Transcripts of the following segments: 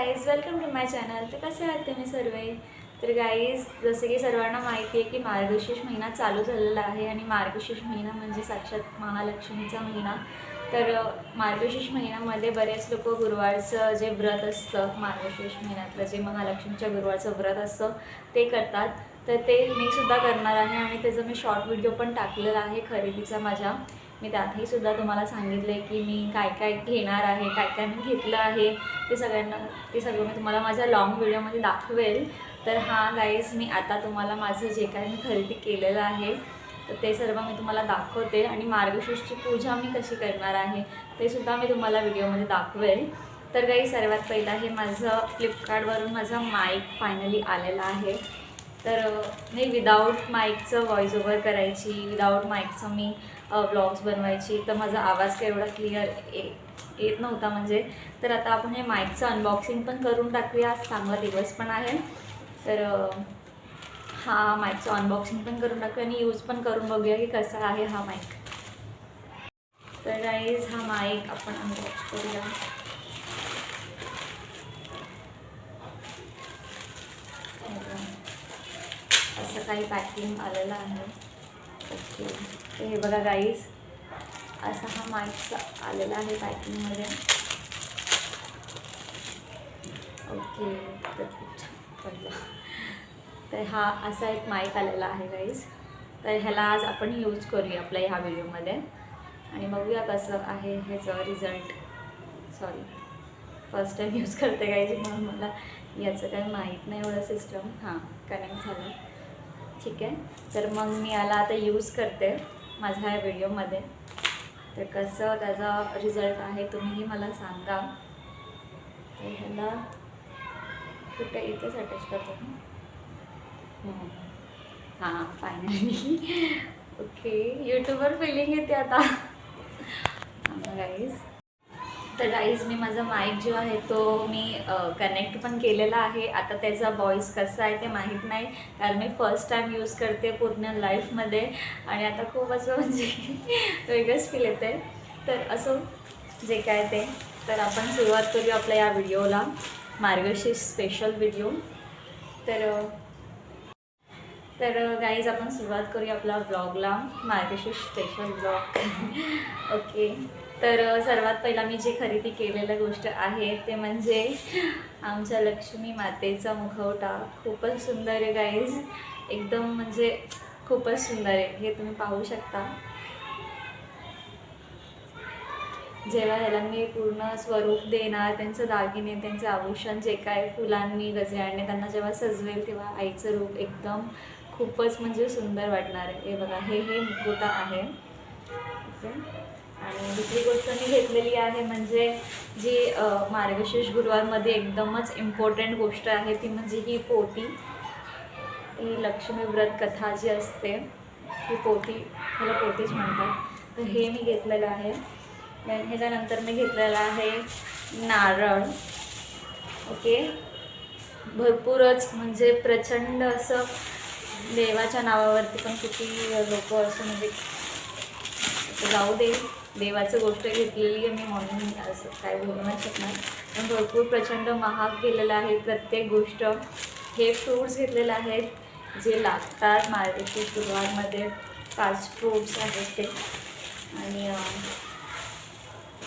Guys welcome to my channel तर कसे आहात तुम्ही सर्व? तर गाईज जसे की सर्वांना माहिती आहे की मार्गशीर्ष महिना चालू झालेला आहे आणि मार्गशीर्ष महिना म्हणजे साक्षात महालक्ष्मीचा महिना. तर मार्गशीर्ष महिन्यामध्ये बरेच लोक गुरुवारचं जे व्रत असतं मार्गशीर्ष महिन्यातलं जे महालक्ष्मीच्या गुरुवारचं व्रत असतं ते करतात. तर ते मी सुद्धा करणार आहे आणि त्याचं मी शॉर्ट व्हिडिओ पण टाकलेला आहे खरेदीचा माझ्या. मी त्यातही सुद्धा तुम्हाला सांगितलं आहे की मी काय काय घेणार आहे काय काय मी घेतलं आहे. ते सगळ्यांना ते सगळं मी तुम्हाला माझ्या लाँग व्हिडिओमध्ये दाखवेल. तर हा गाईज मी आता तुम्हाला माझं जे काय मी खरेदी केलेलं आहे तर ते सर्व मी तुम्हाला दाखवते. आणि मार्गशीर्षची पूजा मी कशी करणार आहे ते सुद्धा मी तुम्हाला व्हिडिओमध्ये दाखवेल. तर काही सर्वात पहिलं हे माझं फ्लिपकार्टवरून माझा माईक फायनली आलेला आहे. तर मी विदाऊट माईकचं व्हॉइस ओव्हर करायची विदाऊट माईकचं मी ब्लॉग्स बनवायची. तर माझा आवाज काय एवढा क्लिअर येत नव्हता म्हणजे. तर आता आपण हे माईकचं अनबॉक्सिंग पण करून टाकूया. आज चांगला दिवस पण आहे. तर हा माईकचं अनबॉक्सिंग पण करून टाकूया आणि यूज पण करून बघूया की कसा आहे हा माईक तर गाईज हा माईक आपण अनबॉक्स करूया. असं काही पॅकिंग आलेलं आहे. ओके. तर हे बघा गाईज असा हा माईकचा आलेला आहे पॅकिंगमध्ये ओके तर खूप छान तर हा असा एक माईक आलेला आहे गाईज तर ह्याला आज आपण यूज करूया आपल्या ह्या व्हिडिओमध्ये आणि बघूया कसं आहे ह्याचं result sorry first time use करते गाईज म्हणून मला याचं काही माहीत नाही एवढं सिस्टम हां कनेक्ट झालं. ठीक आहे. तर मग मी याला आता यूज करते माझ्या ह्या व्हिडिओमध्ये तर कसं त्याचा रिझल्ट आहे तुम्हीही मला सांगा. तर ह्याला कुठे इथेच अटॅच करतो हां फायनली ओके यूट्यूबवर फिलिंग येते आता. गाईज तर गाईज मी माझा माईक जो आहे तो मी कनेक्ट पण केलेला आहे. आता त्याचा व्हॉईस कसा आहे ते माहीत नाही. कारण मी फर्स्ट टाईम यूज करते पूर्ण लाईफमध्ये आणि आता खूप असं म्हणजे वेगळंच फील येते तर असं जे काय ते. तर आपण सुरुवात करूया आपल्या या व्हिडिओला मार्गशीर्ष स्पेशल व्हिडिओ तर तर गाईज आपण सुरुवात करूया आपल्या ब्लॉगला मार्गशीर्ष स्पेशल ब्लॉग ओके तर सर्वात पहिला मी जे खरेदी केलेलं गोष्ट आहे ते म्हणजे आमच्या लक्ष्मी मातेचा मुखवटा. खूपच सुंदर आहे गाईज एकदम म्हणजे खूपच सुंदर आहे. हे तुम्ही पाहू शकता. जेव्हा ह्याला मी पूर्ण स्वरूप देणार त्यांचं दागिने त्यांचे आभूषण जे काय फुलांनी गजऱ्याने त्यांना जेव्हा सजवेल तेव्हा आईचं रूप एकदम खूपच म्हणजे सुंदर वाटणार आहे. हे बघा हे हे मुखवटा आहे. ओके. आणि दुसरी गोष्ट मी घेतलेली आहे म्हणजे जी मार्गशीर्ष गुरुवारमध्ये एकदमच इम्पॉर्टंट गोष्ट आहे ती म्हणजे ही पोटी ही लक्ष्मी व्रत कथा जी असते ही पोटी ह्याला पोटीच म्हणतात. तर हे मी घेतलेलं आहे. ह्याच्यानंतर मी घेतलेलं आहे नारळ. ओके? भरपूरच म्हणजे प्रचंड असं देवाच्या नावावरती पण किती लोक असं म्हणजे जाऊ दे. देवाचं गोष्ट घेतलेली आहे मी म्हणून असं काय बोलू नाही शकणार. पण भरपूर प्रचंड महाग गेलेलं आहे प्रत्येक गोष्ट. हे फ्रूट्स घेतलेले आहेत जे लागतात मार्केटच्या सुरुवातमध्ये. पाच फ्रूट्स आहेत ते. आणि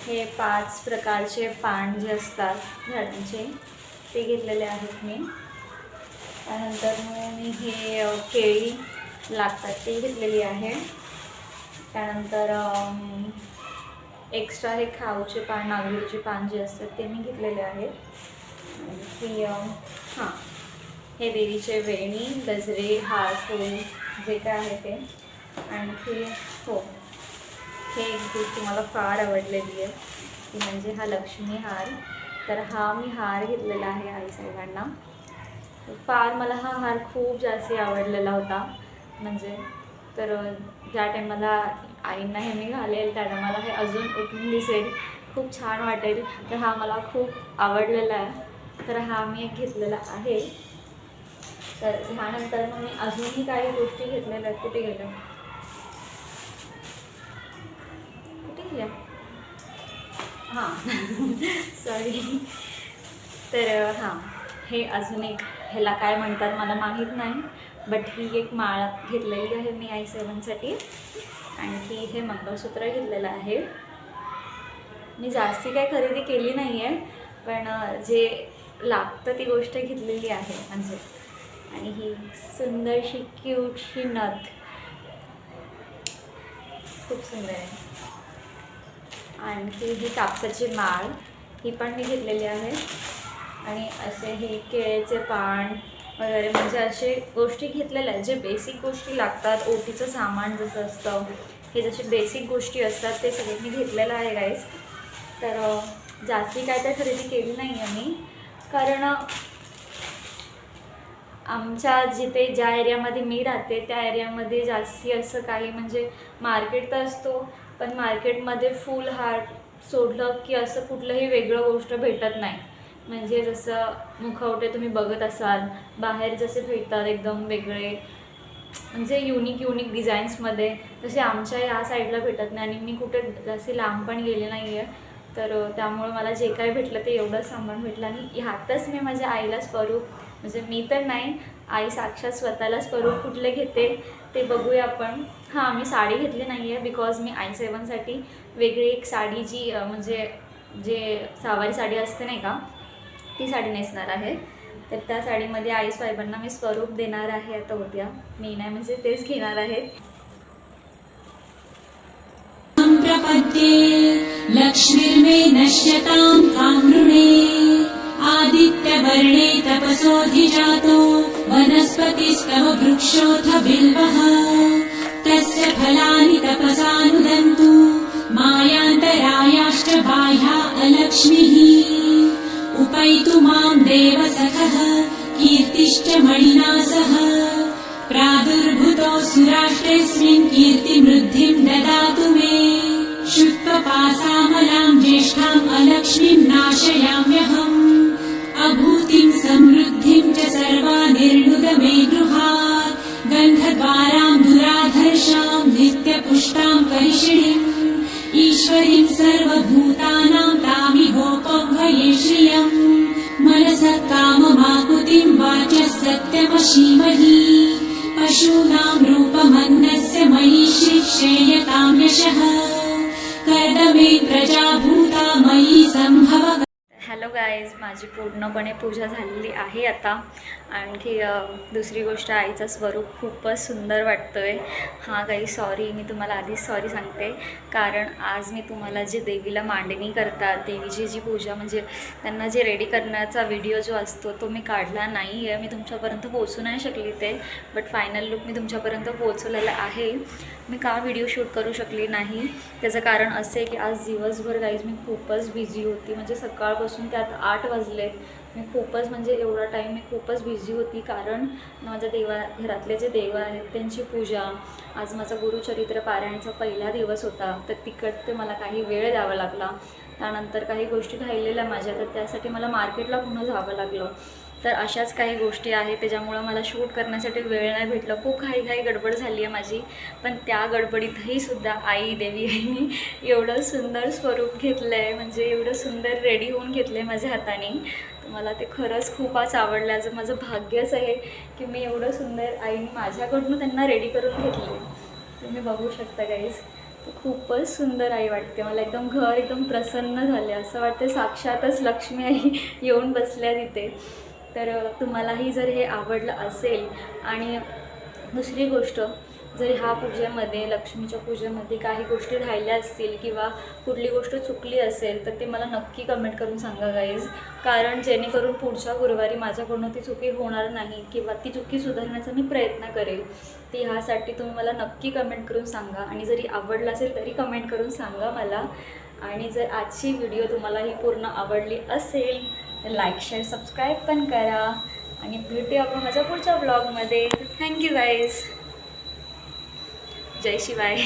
हे पाच प्रकारचे पान जे असतात झाडांचे ते घेतलेले आहेत मी. त्यानंतर मग मी हे केळी लागतात ती घेतलेली आहे. त्यानंतर एक्स्ट्रा हे खाऊचे पान नागलीचे पान जे असतात ते मी घेतलेले आहेत. की हां हे देवीचे वेणी गजरे हार फूल जे काय आहे ते. आणखी हो हे एक गोष्ट मला फार आवडलेली आहे. ती म्हणजे हा लक्ष्मी हार. तर हा मी हार घेतलेला आहे आई साहेबांना. फार मला हा हार खूप जास्त आवडलेला होता. म्हणजे तर ज्या टायमाला आईंना हे मी घालेल त्यानं मला हे अजून उठून दिसेल. खूप छान वाटेल. तर हा मला खूप आवडलेला आहे. तर हा मी एक घेतलेला आहे. तर ह्यानंतर मग मी अजूनही काही गोष्टी घेतलेल्या आहेत. कुठे गेल्या? कुठे गेल्या? हां. सॉरी तर हां. हे अजून एक ह्याला काय म्हणतात मला माहीत नाही. बट ही एक माळ घेतलेली आहे मी आई सेवनसाठी आणखी हे मंगळसूत्र घेतलेलं आहे. मी जास्ती काही खरेदी केली नाही आहे पण जे लागतं ती गोष्ट घेतलेली आहे म्हणजे आणि ही सुंदरशी क्यूटशी नथ. खूप सुंदर आहे. आणखी ही कापसाची माळ ही पण मी घेतलेली आहे. आणि असे हे केळेचे पान वगैरे. म्हणजे असे गोष्टी घेतलेल्या आहेत. जे बेसिक गोष्टी लागतात ओटीचं सामान जसं असतं हे जसे बेसिक गोष्टी असतात ते सगळे मी घेतलेलं आहे गाईज तर जास्ती काय काय खरेदी केली नाही आहे मी कारण आमच्या जिथे ज्या एरियामध्ये मी राहते त्या एरियामध्ये जास्ती असं काही म्हणजे मार्केट तर असतो पण मार्केटमध्ये फुल हार सोडलं की असं कुठलंही वेगळं गोष्ट भेटत नाही. म्हणजे जसं मुखवटे तुम्ही बघत असाल बाहेर जसे भेटतात एकदम वेगळे म्हणजे युनिक युनिक डिझाईन्समध्ये तसे आमच्या या साईडला भेटत नाही आणि मी कुठे जास्ती लांब पण गेले नाही आहे तर त्यामुळं त्यामुळे मला जे काही भेटलं ते एवढंच सामान भेटलं आणि ह्यातच मी माझ्या आईला स्वरूप म्हणजे मी तर नाही आई साक्षात स्वतःला स्वरूप कुठले घेते ते बघूया आपण. हां मी साडी घेतली नाही आहे बिकॉज मी आई सेवनसाठी वेगळी एक साडी जी म्हणजे जे सावारी साडी असते नाही का ती साडी नेसणार आहे. तर त्या साडीमध्ये आई साहेबांना मी स्वरूप देणार आहे आता उद्या. मी नाही म्हणजे तेच घेणार आहेत प्रपद्ये लक्ष्मीर्मे नश्यतां कामृणे आदित्यवर्णे तपसोऽधिजातो वनस्पतिस्तव वृक्षोऽथ बिल्वः तस्य फलानि तपसानुदन्तु मायान्तरायाश्च बाह्या अलक्ष्मीः। मां देवसखः कीर्तिश्च मणिना सह प्रादुर्भूतोऽसुराष्ट्रेऽस्मिन् कीर्तिमृद्धिम् ददातु मे। शुक्लपासामलाम् ज्येष्ठाम् अलक्ष्मीम् नाशयाम्यहम्। अभूतिम् समृद्धिम् च सर्वा निर्णुद मे गृहात्। गन्धद्वाराम् दुराधर्षाम् नित्यपुष्टाम् परिषिणीम् ईश्वरीम् सर्वभूतानाम् तामिहोपह्वये श्रियम् मनसः काममाकुतिम् वाचः सत्यमशीमहि। पशूनाम् रूपमन्नस्य मयि श्रीक्षेयताम् यशः कर्दमे प्रजाभूता मयि सम्भव गाईज माझी पूर्णपणे पूजा झालेली आहे आता. आणखी दुसरी गोष्ट आईचं स्वरूप खूपच सुंदर वाटतं आहे हां गाई सॉरी मी तुम्हाला आधीच सॉरी सांगते. कारण आज मी तुम्हाला जे देवीला मांडणी करतात देवीची जी पूजा म्हणजे त्यांना जे रेडी करण्याचा व्हिडिओ जो असतो तो मी काढला नाही आहे मी तुमच्यापर्यंत पोहोचू नाही शकली ते बट फायनल लुक मी तुमच्यापर्यंत पोहोचवलेला आहे. मी का व्हिडिओ शूट करू शकली नाही? त्याचं कारण असं आहे की आज दिवसभर गाईज मी खूपच बिझी होती. म्हणजे सकाळपासून त्या त्यात आठ वाजलेत. मी खूपच म्हणजे एवढा टाईम मी खूपच बिझी होती. कारण माझ्या देवा घरातले जे देव आहेत त्यांची पूजा. आज माझा गुरुचरित्र पारायणचा पहिला दिवस होता. तर तिकड ते मला काही वेळ द्यावा लागला. त्यानंतर काही गोष्टी राहिलेल्या माझ्या तर त्यासाठी मला मार्केटला पुन्हा जावं लागलं. तर अशाच काही गोष्टी आहेत त्याच्यामुळं मला शूट करण्यासाठी वेळ नाही भेटला. खूप घाई घाई गडबड झाली आहे माझी. पण त्या गडबडीतही सुद्धा आई देवी आईनी एवढं सुंदर स्वरूप घेतलं आहे म्हणजे एवढं सुंदर रेडी होऊन घेतलं आहे माझ्या हाताने. तर मला ते खरंच खूपच आवडलं. आज माझं भाग्यच आहे की मी एवढं सुंदर आईने माझ्याकडून त्यांना रेडी करून घेतले. तुम्ही बघू शकता काहीच खूपच सुंदर आई वाटते मला. एकदम घर एकदम प्रसन्न झाले असं वाटते साक्षातच लक्ष्मी आई येऊन बसल्या तिथे. तर तुम्हालाही जर हे आवडलं असेल आणि दुसरी गोष्ट जर ह्या पूजेमध्ये लक्ष्मीच्या पूजेमध्ये काही गोष्टी राहिल्या असतील किंवा कुठली गोष्ट चुकली असेल तर ते मला नक्की कमेंट करून सांगा गाईज कारण जेणेकरून पुढच्या गुरुवारी माझ्याकडून ती चुकी होणार नाही किंवा ती चुकी सुधारण्याचा मी प्रयत्न करेल ती ह्यासाठी तुम्ही मला नक्की कमेंट करून सांगा. आणि जरी आवडलं असेल तरी कमेंट करून सांगा मला. आणि जर आजची व्हिडिओ तुम्हाला ही पूर्ण आवडली असेल तर लाईक शेअर सबस्क्राईब पण करा. आणि भेटूया आपण माझ्या पुढच्या ब्लॉगमध्ये थँक्यू गाईज जय शिवाय.